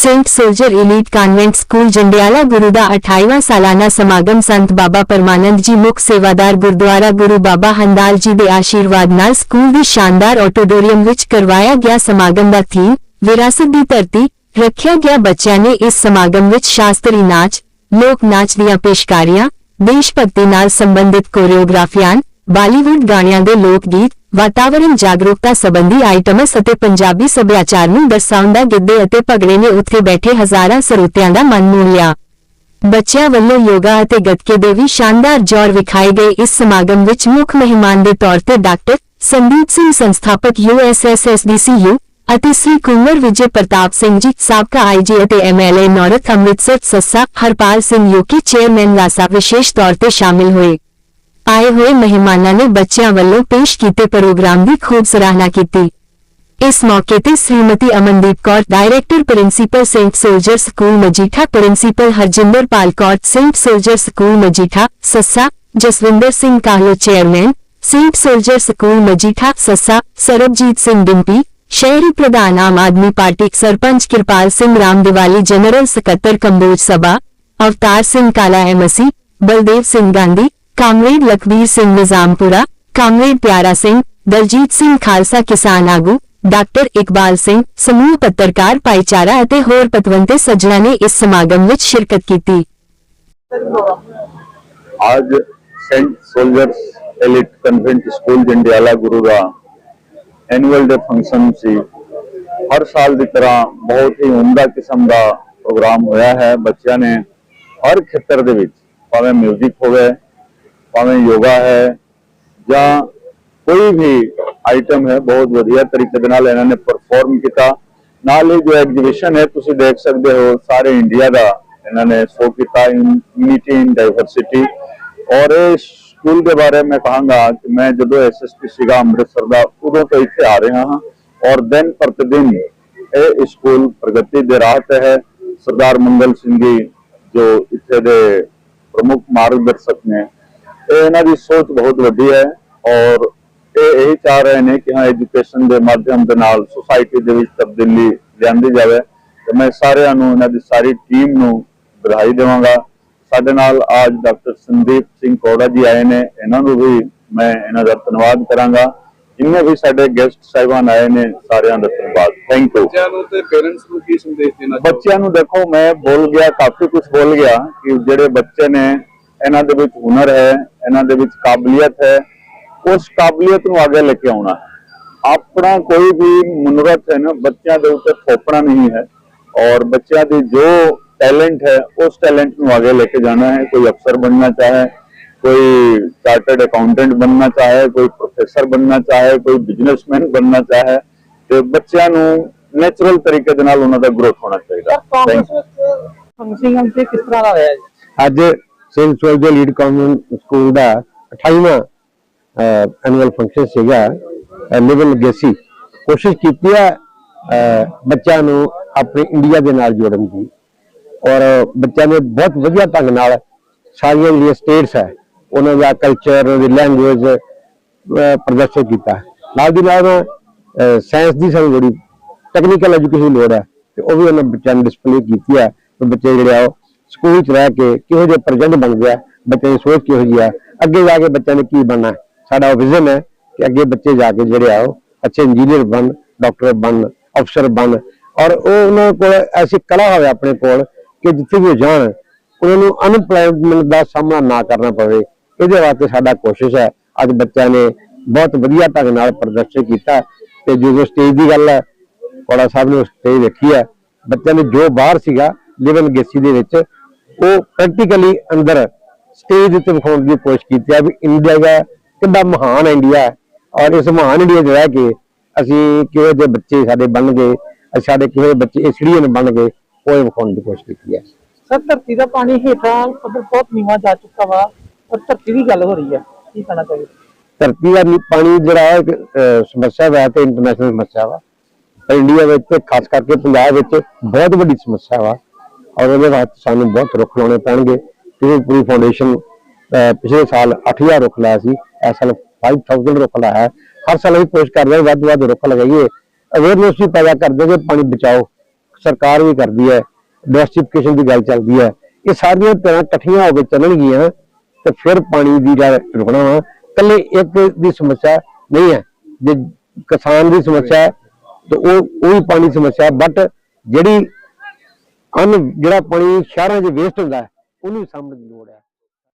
Saint Soldier Elite Convent School Jandiala Guru ਦਾ 28ਵਾਂ ਸਾਲਾਨਾ ਸਮਾਗਮ ਸੰਤ ਬਾਬਾ ਪਰਮਾਨੰਦ ਜੀ ਮੁੱਖ ਸੇਵਾਦਾਰ ਗੁਰਦੁਆਰਾ ਗੁਰੂ ਬਾਬਾ ਹੰਦਾਲ ਜੀ ਦੇ ਆਸ਼ੀਰਵਾਦ ਨਾਲ ਸਕੂਲ ਦੀ ਸ਼ਾਨਦਾਰ ਆਡੀਟੋਰੀਅਮ ਵਿੱਚ ਕਰਵਾਇਆ ਗਿਆ ਸਮਾਗਮ ਦਾ ਥੀਮ ਵਿਰਾਸਤ ਦੀ ਧਰਤੀ ਰੱਖਿਆ ਗਿਆ ਬੱਚਿਆਂ ਨੇ ਇਸ ਸਮਾਗਮ ਵਿੱਚ ਸ਼ਾਸਤਰੀ ਨਾਚ ਲੋਕ ਨਾਚ ਦੀਆਂ ਪੇਸ਼ਕਾਰੀਆਂ ਦੇਸ਼ ਭਗਤੀ ਨਾਲ ਸੰਬੰਧਿਤ ਕੋਰੀਓਗ੍ਰਾਫੀਆਂ ਬਾਲੀਵੁੱਡ ਗਾਣਿਆਂ ਦੇ ਲੋਕ ਗੀਤ ਵਾਤਾਵਰਣ ਜਾਗਰੂਕਤਾ ਸੰਬੰਧੀ ਆਈਟਮਸ ਅਤੇ ਪੰਜਾਬੀ ਸੱਭਿਆਚਾਰ ਨੂੰ ਦਰਸਾਉਂਦਾ ਗਿੱਧੇ ਅਤੇ ਭੰਗੜੇ ਨੇ ਉੱਥੇ ਬੈਠੇ ਹਜ਼ਾਰਾਂ ਸਰੋਤਿਆਂ ਦਾ ਮਨ ਮੋਹ ਲਿਆ। ਬੱਚਿਆਂ ਵੱਲੋਂ ਯੋਗਾ ਅਤੇ ਗੱਤਕੇ ਦੇ ਵੀ ਸ਼ਾਨਦਾਰ ਜੋਰ ਵਿਖਾਏ ਗਏ ਇਸ ਸਮਾਗਮ ਵਿੱਚ ਮੁੱਖ ਮਹਿਮਾਨ ਦੇ ਤੌਰ ਤੇ ਡਾਕਟਰ ਸੰਦੀਪ ਸਿੰਘ, ਸੰਸਥਾਪਕ ਯੂਐਸਐਸਐਸਡੀਸੀਯੂ ਅਤੇ ਸ੍ਰੀ ਕੁੰਵਰ ਵਿਜੇ ਪ੍ਰਤਾਪ ਸਿੰਘ ਜੀ, ਸਾਬਕਾ ਆਈਜੀ ਅਤੇ ਐਮਐਲਏ ਨੌਰਥ ਅੰਮ੍ਰਿਤਸਰ ਸੱਸਾ ਹਰਪਾਲ ਸਿੰਘ ਯੂਕੇ ਚੇਅਰਮੈਨ ਲਾਸਾ ਵਿਸ਼ੇਸ਼ ਤੌਰ ਤੇ ਸ਼ਾਮਿਲ ਹੋਏ। ਆਏ ਹੋਏ ਮਹਿਮਾਨਾਂ ਨੇ ਬੱਚਿਆਂ ਵੱਲੋਂ ਪੇਸ਼ ਕੀਤੇ ਪ੍ਰੋਗਰਾਮ ਦੀ ਖੂਬ ਸਰਾਹਨਾ ਕੀਤੀ। ਇਸ ਮੌਕੇ ਤੇ Shrimati Amandeep Kaur, director principal Saint Soldier School Majitha, principal Harjinder Pal Kaur, Saint Soldier School Majitha ਸੱਸਾ, Jaswinder Singh Kahlon chairman, Saint Soldier School Majitha ਸੱਸਾ, Sarabjit Singh Dimpy, ਸ਼ਹਿਰੀ ਪ੍ਰਧਾਨ ਆਮ ਆਦਮੀ ਪਾਰਟੀ ਸਰਪੰਚ ਕਿਰਪਾਲ ਸਿੰਘ ਰਾਮ ਦੀਵਾਲੀ ਜਨਰਲ ਸਕੱਤਰ ਕੰਬੋਜ ਸਭਾ, Avtar Singh Kala MC, Baldev Singh Gandhi comrade Lakhvir Singh Nizampura comrade Piara Singh Daljit Singh Khalsa ਕਿਸਾਨ ਆਗੂ doctor Iqbal Singh ਸਮੂਹ ਪੱਤਰਕਾਰ ਭਾਈਚਾਰਾ ਅਤੇ ਹੋਰ ਪਤਵੰਤੇ ਸੱਜਣਾ ਨੇ ਇਸ ਸਮਾਗਮ ਵਿੱਚ ਸ਼ਿਰਕਤ ਕੀਤੀ आज saint soldiers elite convent school Jandiala Guru ਦਾ ਐਨੂਅਲ ਡੇ ਫੰਕਸ਼ਨ ਸੀ ਹਰ ਸਾਲ ਦੀ ਤਰ੍ਹਾਂ ਬਹੁਤ ਹੀ ਉਮਦਾ ਕਿਸਮ ਦਾ ਪ੍ਰੋਗਰਾਮ ਹੋਇਆ ਹੈ ਬੱਚਿਆਂ ਨੇ ਹਰ ਖੇਤਰ ਦੇ ਵਿੱਚ ਭਾਵੇਂ 뮤직 ਹੋਵੇ ਭਾਵੇਂ ਯੋਗਾ ਹੈ ਜਾਂ ਕੋਈ ਵੀ ਆਈਟਮ ਹੈ ਬਹੁਤ ਵਧੀਆ ਤਰੀਕੇ ਦੇ ਨਾਲ ਇਹਨਾਂ ਨੇ ਪਰਫਾਰਮ ਕੀਤਾ ਨਾਲ ਹੀ ਜੋ ਐਗਜ਼ੀਬਿਸ਼ਨ ਹੈ ਤੁਸੀਂ ਦੇਖ ਸਕਦੇ ਹੋ ਸਾਰੇ ਇੰਡੀਆ ਦਾ ਇਹਨਾਂ ਨੇ ਸ਼ੋ ਕੀਤਾ ਯੂਨਿਟੀ ਇਨ ਡਾਈਵਰਸਿਟੀ ਔਰ ਇਸ ਸਕੂਲ ਦੇ ਬਾਰੇ ਮੈਂ ਕਹਾਂਗਾ ਕਿ ਮੈਂ ਜਦੋਂ ਐਸਐਸਪੀ ਸੀਗਾ ਅੰਮ੍ਰਿਤਸਰ ਦਾ ਉਦੋਂ ਤੋਂ ਇੱਥੇ ਆ ਰਿਹਾ ਹਾਂ ਔਰ ਦਿਨ ਪ੍ਰਤੀ ਦਿਨ ਇਹ ਸਕੂਲ ਪ੍ਰਗਤੀ ਦੇ ਰਾਹ ਤੇ ਹੈ ਸਰਦਾਰ ਮੰਗਲ ਸਿੰਘ ਜੀ ਜੋ ਇੱਥੇ ਦੇ ਪ੍ਰਮੁੱਖ ਮਾਰਗਦਰਸ਼ਕ ਨੇ ਇਹ ਇਹਨਾਂ ਦੀ ਸੋਚ ਬਹੁਤ ਵੱਡੀ ਹੈ ਔਰ ਇਹ ਇਹੀ ਚਾਹ ਰਹੇ ਨੇ ਕਿ ਹਾਂ ਐਜੂਕੇਸ਼ਨ ਦੇ ਮਾਧਿਅਮ ਦੇ ਨਾਲ ਸੁਸਾਇਟੀ ਦੇ ਵਿੱਚ ਤਬਦੀਲੀ ਲਿਆਂਦੀ ਜਾਵੇ ਤੇ ਮੈਂ ਸਾਰਿਆਂ ਨੂੰ ਇਹਨਾਂ ਦੀ ਸਾਰੀ ਟੀਮ ਨੂੰ ਵਧਾਈ ਦੇਵਾਂਗਾ। ਸਾਡੇ ਨਾਲ ਅੱਜ ਡਾਕਟਰ ਸੰਦੀਪ ਸਿੰਘ ਕੋੜਾ ਜੀ ਆਏ ਨੇ ਇਹਨਾਂ ਨੂੰ ਵੀ ਮੈਂ ਇਹਨਾਂ ਦਾ ਧੰਨਵਾਦ ਕਰਾਂਗਾ। ਜਿੰਨੇ ਵੀ ਸਾਡੇ ਗੈਸਟ ਸਾਹਿਬਾਨ ਆਏ ਨੇ ਸਾਰਿਆਂ ਦਾ ਧੰਨਵਾਦ। ਥੈਂਕ ਯੂ ਬੱਚਿਆਂ ਨੂੰ ਤੇ ਪੇਰੈਂਟਸ ਨੂੰ ਕੀ ਸੰਦੇਸ਼ ਦੇਣਾ ਬੱਚਿਆਂ ਨੂੰ ਦੇਖੋ ਮੈਂ ਬੋਲ ਗਿਆ ਕਾਫੀ ਕੁਝ ਬੋਲ ਗਿਆ ਕਿ ਜਿਹੜੇ ਬੱਚੇ ਨੇ ਇਹਨਾਂ ਦੇ ਵਿੱਚ ਹੁਨਰ ਹੈ ਇਹਨਾਂ ਦੇ ਵਿੱਚ ਕਾਬਲੀਅਤ ਹੈ ਉਸ ਕਾਬਲੀਅਤ ਨੂੰ ਅੱਗੇ ਲੈ ਕੇ ਆਉਣਾ ਆਪਣਾ ਕੋਈ ਵੀ ਮਨੋਰਥ ਹੈ ਨਾ ਬੱਚਿਆਂ ਦੇ ਉੱਤੇ ਥੋਪਣਾ ਨਹੀਂ ਹੈ ਔਰ ਬੱਚਿਆਂ ਦੇ ਜੋ ਟੈਲੈਂਟ ਹੈ ਉਸ ਟੈਲੈਂਟ ਨੂੰ ਅੱਗੇ ਲੈ ਕੇ ਜਾਣਾ ਹੈ। ਕੋਈ ਅਫਸਰ ਬਣਨਾ ਚਾਹੇ ਕੋਈ ਚਾਰਟਰਡ ਅਕਾਊਂਟੈਂਟ ਬਣਨਾ ਚਾਹੇ ਕੋਈ ਪ੍ਰੋਫੈਸਰ ਬਣਨਾ ਚਾਹੇ ਕੋਈ ਬਿਜ਼ਨਸਮੈਨ ਬਣਨਾ ਚਾਹੇ ਤੇ ਬੱਚਿਆਂ ਨੂੰ ਨੇਚਰਲ ਤਰੀਕੇ ਦੇ ਨਾਲ ਉਹਨਾਂ ਦਾ ਗ੍ਰੋਥ ਹੋਣਾ ਚਾਹੀਦਾ। ਕਾਂਗਰਸ ਵਿੱਚ ਫੰਕਸ਼ਨਿੰਗ ਤੇ ਕਿਸ ਤਰ੍ਹਾਂ ਦਾ ਰਿਹਾ ਜੀ? ਅੱਜ Saint Soldier elite convent school ਦਾ 28ਵਾਂ ਐਨੂਅਲ ਫੰਕਸ਼ਨ ਸੀਗਾ ਲਿਵਨ ਲੈਗੇਸੀ ਕੋਸ਼ਿਸ਼ ਕੀਤੀ ਹੈ ਬੱਚਿਆਂ ਨੂੰ ਆਪਣੇ ਇੰਡੀਆ ਦੇ ਨਾਲ ਜੋੜਨ ਦੀ। ਔਰ ਬੱਚਿਆਂ ਨੇ ਬਹੁਤ ਵਧੀਆ ਢੰਗ ਨਾਲ ਸਾਰੀਆਂ ਜਿਹੜੀਆਂ ਸਟੇਟਸ ਹੈ ਉਹਨਾਂ ਦਾ ਕਲਚਰ ਉਹਨਾਂ ਦੀ ਲੈਂਗੁਏਜ ਪ੍ਰਦਰਸ਼ਿਤ ਕੀਤਾ। ਨਾਲ ਦੀ ਨਾਲ ਸਾਇੰਸ ਦੀ ਸਾਨੂੰ ਜਿਹੜੀ ਟੈਕਨੀਕਲ ਐਜੂਕੇਸ਼ਨ ਲੋੜ ਹੈ ਤੇ ਉਹ ਵੀ ਉਹਨਾਂ ਬੱਚਿਆਂ ਨੇ ਡਿਸਪਲੇ ਕੀਤੀ ਹੈ ਬੱਚੇ ਜਿਹੜੇ ਆ ਉਹ ਸਕੂਲ ਚ ਰਹਿ ਕੇ ਕਿਹੋ ਜਿਹੇ ਪ੍ਰੈਜ਼ੈਂਟ ਬਣ ਗਿਆ, ਬੱਚਿਆਂ ਦੀ ਸੋਚ ਕਿਹੋ ਜਿਹੀ ਆ, ਅੱਗੇ ਜਾ ਕੇ ਬੱਚਿਆਂ ਨੇ ਕੀ ਬਣਨਾ? ਸਾਡਾ ਵਿਜ਼ਨ ਹੈ ਕਿ ਅੱਗੇ ਬੱਚੇ ਜਾ ਕੇ ਜਿਹੜੇ ਆ ਉਹ ਅੱਛੇ ਇੰਜੀਨੀਅਰ ਬਣ ਡਾਕਟਰ ਬਣ ਅਫਸਰ ਬਣ। ਔਰ ਉਹ ਉਹਨਾਂ ਕੋਲ ਐਸੀ ਕਲਾ ਹੋਵੇ ਆਪਣੇ ਕੋਲ ਕਿ ਜਿੱਥੇ ਵੀ ਜਾਣ, ਉਹਨਾਂ ਨੂੰ ਅਨਪਲਾਇਮੈਂਟ ਦਾ ਸਾਹਮਣਾ ਨਾ ਕਰਨਾ ਪਵੇ। ਇਹਦੇ ਵਾਸਤੇ ਸਾਡਾ ਕੋਸ਼ਿਸ਼ ਹੈ। ਅੱਜ ਬੱਚਿਆਂ ਨੇ ਬਹੁਤ ਵਧੀਆ ਢੰਗ ਨਾਲ ਪ੍ਰਦਰਸ਼ਨ ਕੀਤਾ ਤੇ ਜਦੋਂ ਸਟੇਜ ਦੀ ਗੱਲ ਹੈ, ਕੋੜਾ ਸਾਹਿਬ ਨੇ ਸਟੇਜ ਵੇਖੀ ਹੈ। ਬੱਚਿਆਂ ਨੇ ਜੋ ਬਾਹਰ ਸੀਗਾ ਲਿਵਨ ਗੇਸੀ ਦੇ ਵਿੱਚ ਉਹ ਪ੍ਰੈਕਟੀਕਲੀ ਅੰਦਰ ਸਟੇਜ ਉੱਤੇ ਵਿਖਾਉਣ ਦੀ ਕੋਸ਼ਿਸ਼ ਕੀਤੀ ਹੈ ਵੀ ਇੰਡੀਆ ਦਾ ਕਿੰਨਾ ਮਹਾਨ ਇੰਡੀਆ ਹੈ। ਔਰ ਇਸ ਮਹਾਨ ਇੰਡੀਆ ਰਹਿ ਕੇ ਅਸੀਂ ਕਿਹੋ ਜਿਹੇ ਬੱਚੇ ਸਾਡੇ ਬਣ ਗਏ ਸਾਡੇ ਕਿਹੋ ਜਿਹੇ ਬੱਚੇ ਏਸ਼ੀਅਨ ਬਣ ਗਏ ਉਹ ਵਿਖਾਉਣ ਦੀ ਕੋਸ਼ਿਸ਼ ਕੀਤੀ ਹੈ। ਸਰ ਧਰਤੀ ਦਾ ਪਾਣੀ ਹੇਠਾਂ ਪੱਧਰ ਬਹੁਤ ਨੀਵਾਂ ਜਾ ਚੁੱਕਾ ਵਾ ਔਰ ਧਰਤੀ ਦੀ ਗੱਲ ਹੋ ਰਹੀ ਹੈ। ਕੀ ਕਹਿਣਾ ਚਾਹੀਦਾ ਧਰਤੀ ਦਾ ਪਾਣੀ ਜਿਹੜਾ ਹੈ ਇੱਕ, ਸਮੱਸਿਆ ਹੈ ਤੇ ਇੰਟਰਨੈਸ਼ਨਲ ਸਮੱਸਿਆ ਵਾ। ਪਰ ਇੰਡੀਆ ਵਿੱਚ ਖਾਸ ਕਰਕੇ ਪੰਜਾਬ ਵਿੱਚ ਬਹੁਤ ਵੱਡੀ ਸਮੱਸਿਆ ਵਾ। ਔਰ ਉਹਦੇ ਵਾਸਤੇ ਸਾਨੂੰ ਬਹੁਤ ਰੁੱਖ ਲਾਉਣੇ ਪੈਣਗੇ। ਕਿਉਂਕਿ ਪੂਰੀ ਫਾਊਂਡੇਸ਼ਨ ਪਿਛਲੇ ਸਾਲ 8000 ਰੁੱਖ ਲਾਇਆ ਸੀ। ਇਸ ਸਾਲ 5000 ਰੁੱਖ ਲਾਇਆ। ਹਰ ਸਾਲ ਅਸੀਂ ਕੋਸ਼ਿਸ਼ ਕਰਦੇ ਹਾਂ ਵੱਧ ਵੱਧ ਰੁੱਖ ਲਗਾਈਏ। ਅਵੇਅਰਨੈਸ ਵੀ ਪੈਦਾ ਕਰਦੇ ਕਿ ਪਾਣੀ ਬਚਾਓ। ਸਰਕਾਰ ਵੀ ਕਰਦੀ ਹੈ। ਡਿਵਰਸਿਫਿਕੇਸ਼ਨ ਦੀ ਗੱਲ ਚੱਲਦੀ ਹੈ। ਇਹ ਸਾਰੀਆਂ ਤਰ੍ਹਾਂ ਇਕੱਠੀਆਂ ਹੋ ਕੇ ਚੱਲਣਗੀਆਂ। ਤੇ ਫਿਰ ਪਾਣੀ ਦੀ ਜਿਹੜਾ ਰੁਕਣਾ ਵਾ। ਇਕੱਲੇ ਇੱਕ ਦੀ ਸਮੱਸਿਆ ਨਹੀਂ ਹੈ। ਜੇ ਕਿਸਾਨ ਦੀ ਸਮੱਸਿਆ ਹੈ, ਤੇ ਉਹ ਉਹ ਵੀ ਪਾਣੀ ਦੀ ਸਮੱਸਿਆ ਬਟ ਜਿਹੜੀ ਅਨ ਜਿਹੜਾ ਪਾਣੀ ਸ਼ਹਿਰਾਂ 'ਚ ਵੇਸਟ ਹੁੰਦਾ ਹੈ ਉਹਨੂੰ ਵੀ ਸਾਂਭਣ ਦੀ ਲੋੜ ਹੈ।